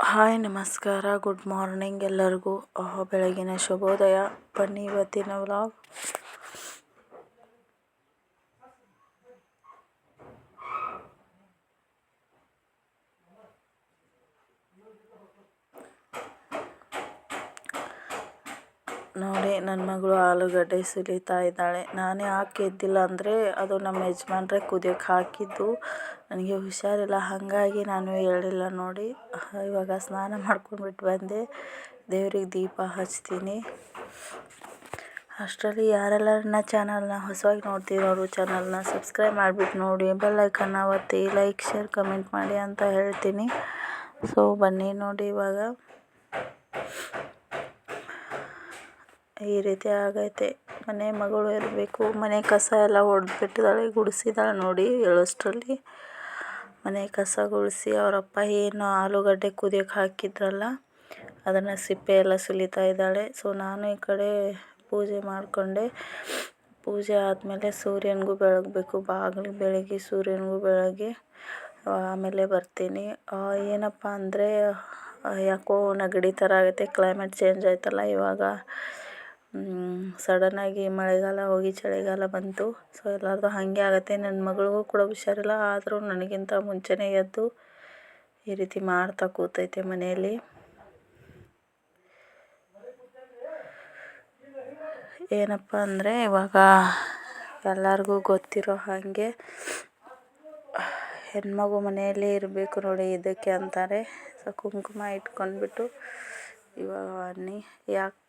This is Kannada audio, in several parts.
ಹಾಯ್ ನಮಸ್ಕಾರ. ಗುಡ್ ಮಾರ್ನಿಂಗ್ ಎಲ್ಲರಿಗೂ. ಬೆಳಗಿನ ಶುಭೋದಯ. ಬನ್ನಿ ಇವತ್ತಿನ ವ್ಲಾಗ್. ನೋಡಿ ನನ್ನ ಮಗಳು ಆಲೂಗಡ್ಡೆ ಸುಲಿತಾ ಇದ್ದಾಳೆ. ನಾನೇ ಯಾಕೆ ಎದ್ದಿಲ್ಲ ಅಂದರೆ ಅದು ನಮ್ಮ ಯಜಮಾನ್ರೆ ಕುದಿಯೋಕೆ ಹಾಕಿದ್ದು. ನನಗೆ ಹುಷಾರಿಲ್ಲ, ಹಾಗಾಗಿ ನಾನು ಹೇಳಿಲ್ಲ ನೋಡಿ. ಇವಾಗ ಸ್ನಾನ ಮಾಡ್ಕೊಂಡ್ಬಿಟ್ಟು ಬಂದೆ. ದೇವ್ರಿಗೆ ದೀಪ ಹಚ್ತೀನಿ. ಅಷ್ಟರಲ್ಲಿ ಯಾರೆಲ್ಲ ನನ್ನ ಚಾನಲ್ನ ಹೊಸವಾಗಿ ನೋಡ್ತಿರೋರು ಚಾನಲ್ನ ಸಬ್ಸ್ಕ್ರೈಬ್ ಮಾಡಿಬಿಟ್ಟು ನೋಡಿ. ಬೆಲ್ ಐಕನ್ನ ಒತ್ತಿ ಲೈಕ್ ಶೇರ್ ಕಮೆಂಟ್ ಮಾಡಿ ಅಂತ ಹೇಳ್ತೀನಿ. ಸೊ ಬನ್ನಿ ನೋಡಿ ಇವಾಗ. ಈ ರೀತಿ ಆಗೈತೆ. ಮನೆ ಮಗಳು ಇರಬೇಕು. ಮನೆ ಕಸ ಎಲ್ಲ ಹೊಡೆದ್ಬಿಟ್ಟಿದ್ದಾಳೆ ಗುಡಿಸಿದಾಳೆ ನೋಡಿ ಹೇಳೋಷ್ಟರಲ್ಲಿ. ಮನೆ ಕಸ ಗುಡಿಸಿ ಅವರಪ್ಪ ಏನು ಆಲೂಗಡ್ಡೆ ಕುದಿಯೋಕೆ ಹಾಕಿದ್ರಲ್ಲ, ಅದನ್ನು ಸಿಪ್ಪೆ ಎಲ್ಲ ಸುಲಿತಾ ಇದ್ದಾಳೆ. ಸೊ ನಾನು ಈ ಕಡೆ ಪೂಜೆ ಮಾಡಿಕೊಂಡೆ. ಪೂಜೆ ಆದಮೇಲೆ ಸೂರ್ಯನಿಗೂ ಬೆಳಗಬೇಕು. ಬಾಗಿಲು ಬೆಳಗ್ಗೆ ಸೂರ್ಯನಿಗೂ ಬೆಳಗ್ಗೆ, ಆಮೇಲೆ ಬರ್ತೀನಿ. ಏನಪ್ಪ ಅಂದರೆ, ಯಾಕೋ ನೆಗಡಿ ಥರ ಆಗುತ್ತೆ ಕ್ಲೈಮೇಟ್ ಚೇಂಜ್ ಆಯ್ತಲ್ಲ ಇವಾಗ. ಸಡನ್ನಾಗಿ ಮಳೆಗಾಲ ಹೋಗಿ ಚಳಿಗಾಲ ಬಂತು. ಸೊ ಎಲ್ಲರದ್ದು ಹಾಗೆ ಆಗುತ್ತೆ. ನನ್ನ ಮಗಳಿಗೂ ಕೂಡ ಹುಷಾರಿಲ್ಲ. ಆದರೂ ನನಗಿಂತ ಮುಂಚೆನೇ ಎದ್ದು ಈ ರೀತಿ ಮಾಡ್ತಾ ಕೂತೈತೆ ಮನೆಯಲ್ಲಿ. ಏನಪ್ಪ ಅಂದರೆ, ಇವಾಗ ಎಲ್ಲರಿಗೂ ಗೊತ್ತಿರೋ ಹಾಗೆ ಹೆಣ್ಮಗು ಮನೆಯಲ್ಲೇ ಇರಬೇಕು ನೋಡಿ ಇದಕ್ಕೆ ಅಂತಾರೆ. ಸೊ ಕುಂಕುಮ ಇಟ್ಕೊಂಡ್ಬಿಟ್ಟು ಇವಾಗ ಯಾಕೆ,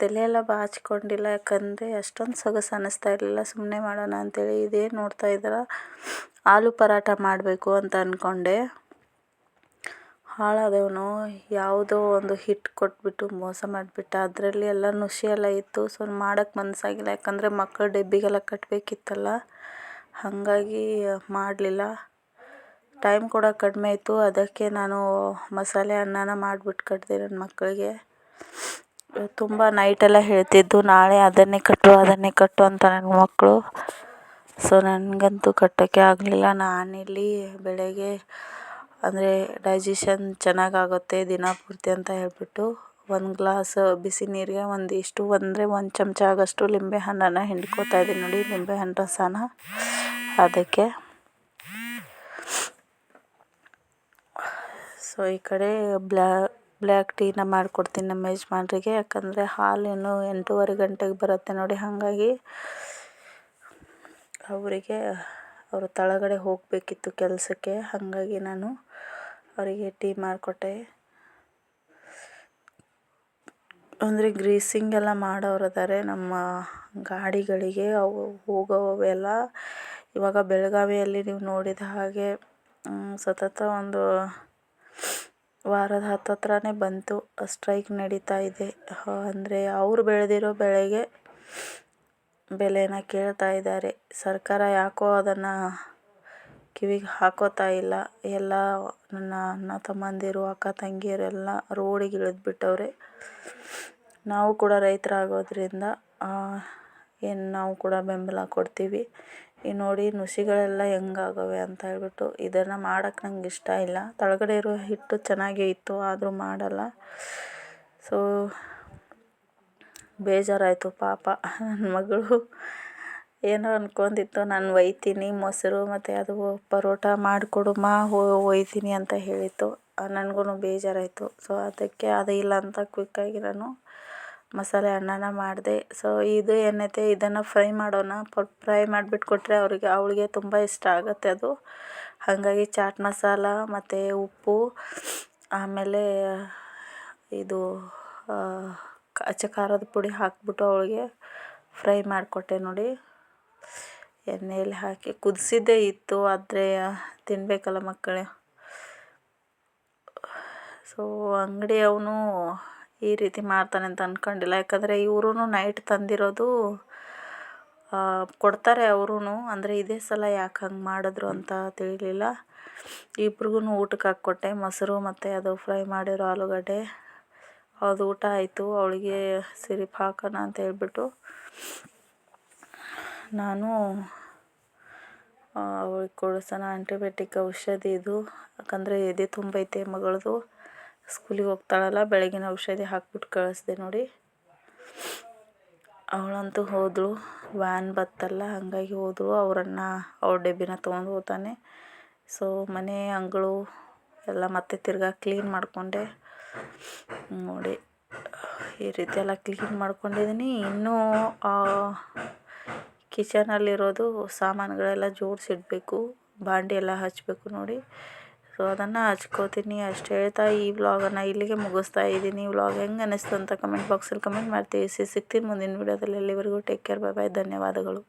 ತಲೆಯೆಲ್ಲ ಎಲ್ಲ ಬಾಚಿಕೊಂಡಿಲ್ಲ. ಯಾಕಂದರೆ ಅಷ್ಟೊಂದು ಸೊಗಸು ಅನ್ನಿಸ್ತಾ ಇರಲಿಲ್ಲ. ಸುಮ್ಮನೆ ಮಾಡೋಣ ಅಂತೇಳಿ ಇದೇನು ನೋಡ್ತಾ ಇದ್ದೀರಾ ಆಲೂ ಪರಾಟ ಮಾಡಬೇಕು ಅಂತ ಅಂದ್ಕೊಂಡೆ ಹಾಳಾದವನು ಯಾವುದೋ ಒಂದು ಹಿಟ್ಟು ಕೊಟ್ಬಿಟ್ಟು ಮೋಸ ಮಾಡಿಬಿಟ್ಟ. ಅದರಲ್ಲಿ ಎಲ್ಲ ನುಸಿ ಎಲ್ಲ ಇತ್ತು. ಸೊ ಮಾಡೋಕ್ಕೆ ಮನಸ್ಸಾಗಿಲ್ಲ ಯಾಕಂದರೆ ಮಕ್ಕಳ ಡಬ್ಬಿಗೆಲ್ಲ ಕಟ್ಟಬೇಕಿತ್ತಲ್ಲ ಹಾಗಾಗಿ ಮಾಡಲಿಲ್ಲ. ಟೈಮ್ ಕೂಡ ಕಡಿಮೆ ಇತ್ತು ಅದಕ್ಕೆ ನಾನು ಮಸಾಲೆ ಅನ್ನನ ಮಾಡ್ಬಿಟ್ಟು ಕಟ್ಟಿದೆ ನನ್ನ ಮಕ್ಕಳಿಗೆ ತುಂಬ ನೈಟೆಲ್ಲ ಹೇಳ್ತಿದ್ದು, ನಾಳೆ ಅದನ್ನೇ ಕಟ್ಟು ಅದನ್ನೇ ಕಟ್ಟು ಅಂತ ನನ್ನ ಮಕ್ಕಳು ಸೊ ನನಗಂತೂ ಕಟ್ಟೋಕ್ಕೆ ಆಗಲಿಲ್ಲ. ನಾನಿಲ್ಲಿ ಬೆಳಗ್ಗೆ ಅಂದರೆ ಡೈಜೆಷನ್ ಚೆನ್ನಾಗಾಗುತ್ತೆ, ದಿನ ಪೂರ್ತಿ ಅಂತ ಹೇಳ್ಬಿಟ್ಟು ಒಂದು ಗ್ಲಾಸ್ ಬಿಸಿ ನೀರಿಗೆ ಒಂದಿಷ್ಟು ಅಂದರೆ ಒಂದು ಚಮಚ ಆಗೋಷ್ಟು ಲಿಂಬೆ ಹಣ್ಣನ್ನು ಹಿಂಡ್ಕೊತಾ ಇದ್ದೀನಿ ನೋಡಿ, ಲಿಂಬೆ ಹಣ್ಣು ರಸನ. ಅದಕ್ಕೆ ಸೊ, ಈ ಕಡೆ ಬ್ಲ್ಯಾ ಬ್ಲ್ಯಾಕ್ ಟೀನ ಮಾಡ್ಕೊಡ್ತೀನಿ ನಮ್ಮ ಯಜಮಾನ್ರಿಗೆ. ಯಾಕಂದರೆ ಹಾಲಿನ್ನು ಎಂಟೂವರೆ ಗಂಟೆಗೆ ಬರುತ್ತೆ ನೋಡಿ, ಹಾಗಾಗಿ ಅವರಿಗೆ, ಅವರು ತಳಗಡೆ ಹೋಗಬೇಕಿತ್ತು ಕೆಲಸಕ್ಕೆ. ಹಾಗಾಗಿ ನಾನು ಅವರಿಗೆ ಟೀ ಮಾಡಿಕೊಟ್ಟೆ. ಅಂದರೆ ಗ್ರೀಸಿಂಗ್ ಎಲ್ಲ ಮಾಡೋರು ಅದಾರೆ ನಮ್ಮ ಗಾಡಿಗಳಿಗೆ ಅವು ಹೋಗೋವೆಲ್ಲ ಇವಾಗ ಬೆಳಗಾವಿಯಲ್ಲಿ ನೀವು ನೋಡಿದ ಹಾಗೆ ಸತತ ಒಂದು ವಾರದ ಹತ್ತತ್ರನೇ ಬಂತು. ಸ್ಟ್ರೈಕ್ ನಡೀತಾ ಇದೆ. ಅಂದರೆ ಅವರು ಬೆಳೆದಿರೋ ಬೆಳೆಗೆ ಬೆಲೆನ ಕೇಳ್ತಾ ಇದ್ದಾರೆ. ಸರ್ಕಾರ ಯಾಕೋ ಅದನ್ನು ಕಿವಿಗೆ ಹಾಕೋತಾ ಇಲ್ಲ. ಎಲ್ಲ ನನ್ನ ಅಣ್ಣ ತಮ್ಮಂದಿರು, ಅಕ್ಕ ತಂಗಿಯರೆಲ್ಲ ರೋಡಿಗೆ ಇಳಿದ್ಬಿಟ್ಟವ್ರೆ. ನಾವು ಕೂಡ ರೈತರಾಗೋದ್ರಿಂದ ಏನು ನಾವು ಕೂಡ ಬೆಂಬಲ ಕೊಡ್ತೀವಿ. ಈಗ ನೋಡಿ ನುಸಿಗಳೆಲ್ಲ ಹೆಂಗಾಗವೆ ಅಂತ ಹೇಳ್ಬಿಟ್ಟು ಇದನ್ನು ಮಾಡೋಕೆ ನಂಗೆ ಇಷ್ಟ ಇಲ್ಲ. ತಳಗಡೆ ಇರೋ ಹಿಟ್ಟು ಚೆನ್ನಾಗೇ ಇತ್ತು, ಆದರೂ ಮಾಡಲ್ಲ. ಸೊ ಬೇಜಾರಾಯಿತು ಪಾಪ. ನನ್ನ ಮಗಳು ಏನೋ ಅಂದ್ಕೊಂಡಿತ್ತು ನಾನು ಒಯ್ತೀನಿ, ಮೊಸರು ಮತ್ತು ಅದು ಪರೋಟ ಮಾಡಿಕೊಡು ಮಾ ಒಯ್ತೀನಿ ಅಂತ ಹೇಳಿತ್ತು. ನನಗೂ ಬೇಜಾರಾಯಿತು. ಸೊ ಅದಕ್ಕೆ ಅದು ಇಲ್ಲ ಅಂತ ಕ್ವಿಕ್ಕಾಗಿ ನಾನು ಮಸಾಲೆ ಅನ್ನನ ಮಾಡಿದೆ. ಸೊ ಇದು ಏನೈತೆ ಇದನ್ನು ಫ್ರೈ ಮಾಡೋಣ. ಫ್ರೈ ಮಾಡಿಬಿಟ್ಟು ಕೊಟ್ಟರೆ ಅವರಿಗೆ, ಅವಳಿಗೆ ತುಂಬ ಇಷ್ಟ ಆಗುತ್ತೆ ಅದು. ಹಾಗಾಗಿ ಚಾಟ್ ಮಸಾಲ, ಮತ್ತು ಉಪ್ಪು, ಆಮೇಲೆ ಇದು ಅಚ್ಚ ಖಾರದ ಪುಡಿ ಹಾಕಿಬಿಟ್ಟು ಅವಳಿಗೆ ಫ್ರೈ ಮಾಡಿಕೊಟ್ಟೆ ನೋಡಿ. ಎಣ್ಣೆಯಲ್ಲಿ ಹಾಕಿ, ಕುದಿಸಿದ್ದೇ ಇತ್ತು, ಆದರೆ ತಿನ್ನಬೇಕಲ್ಲ ಮಕ್ಕಳೇ. ಸೊ ಅಂಗಡಿಯವನು ಈ ರೀತಿ ಮಾಡ್ತಾನೆ ಅಂತ ಅಂದ್ಕೊಂಡಿಲ್ಲ ಯಾಕಂದರೆ ಇವ್ರೂ ನೈಟ್ ತಂದಿರೋದು ಕೊಡ್ತಾರೆ ಅವ್ರೂ ಅಂದರೆ ಇದೇ ಸಲ ಯಾಕೆ ಹಂಗೆ ಮಾಡಿದ್ರು ಅಂತ ತಿಳಿಲಿಲ್ಲ. ಇಬ್ರಿಗೂ ಊಟಕ್ಕೆ ಹಾಕ್ಕೊಟ್ಟೆ. ಮೊಸರು ಮತ್ತು ಅದು ಫ್ರೈ ಮಾಡಿರೋ ಆಲೂಗಡ್ಡೆ. ಅದು ಊಟ ಆಯಿತು. ಅವಳಿಗೆ ಸಿರಿಪ್ ಹಾಕೋಣ ಅಂತ ಹೇಳ್ಬಿಟ್ಟು ನಾನು ಅವಳಿಗೆ ಕೊಡಿಸೋಣ. ಆಂಟಿಬಯೋಟಿಕ್ ಔಷಧಿ ಇದು. ಯಾಕಂದರೆ ಎದೆ ತುಂಬೈತೆ ಮಗಳದು. ಸ್ಕೂಲಿಗೆ ಹೋಗ್ತಾಳಲ್ಲ, ಬೆಳಗಿನ ಔಷಧಿ ಹಾಕ್ಬಿಟ್ಟು ಕಳಿಸ್ದೆ ನೋಡಿ. ಅವಳಂತೂ ಹೋದಳು ವ್ಯಾನ್ ಬತ್ತಲ್ಲ, ಹಾಗಾಗಿ ಹೋದಳು. ಅವರನ್ನ ಅವ್ರ ಡಬ್ಬಿನ ತೊಗೊಂಡು ಹೋಗ್ತಾನೆ. ಸೊ ಮನೆ ಅಂಗಳು ಎಲ್ಲ ಮತ್ತೆ ತಿರ್ಗಾ ಕ್ಲೀನ್ ಮಾಡಿಕೊಂಡೆ. ನೋಡಿ, ಈ ರೀತಿ ಎಲ್ಲ ಕ್ಲೀನ್ ಮಾಡ್ಕೊಂಡಿದ್ದೀನಿ ಇನ್ನೂ ಕಿಚನಲ್ಲಿರೋದು ಸಾಮಾನುಗಳೆಲ್ಲ ಜೋಡಿಸಿಡ್ಬೇಕು, ಬಾಂಡಿ ಎಲ್ಲ ಹಚ್ಚಬೇಕು ನೋಡಿ. ಸೊ ಅದನ್ನು ಹಚ್ಕೋತೀನಿ. ಅಷ್ಟು ಹೇಳ್ತಾ ಈ ವ್ಲಾಗನ್ನು ಇಲ್ಲಿಗೆ ಮುಗಿಸ್ತಾ ಇದ್ದೀನಿ. ವ್ಲಾಗ್ ಹೆಂಗೆ ಅನ್ನಿಸ್ತು ಅಂತ ಕಮೆಂಟ್ ಬಾಕ್ಸಲ್ಲಿ ಕಮೆಂಟ್ ಮಾಡ್ತೀವಿ. ಸಿಗ್ತೀನಿ ಮುಂದಿನ ವೀಡಿಯೋದಲ್ಲಿ ಎಲ್ಲಿವರೆಗೂ ಟೇಕ್ ಕೇರ್ ಬಾಯ್ ಬಾಯ್ ಧನ್ಯವಾದಗಳು.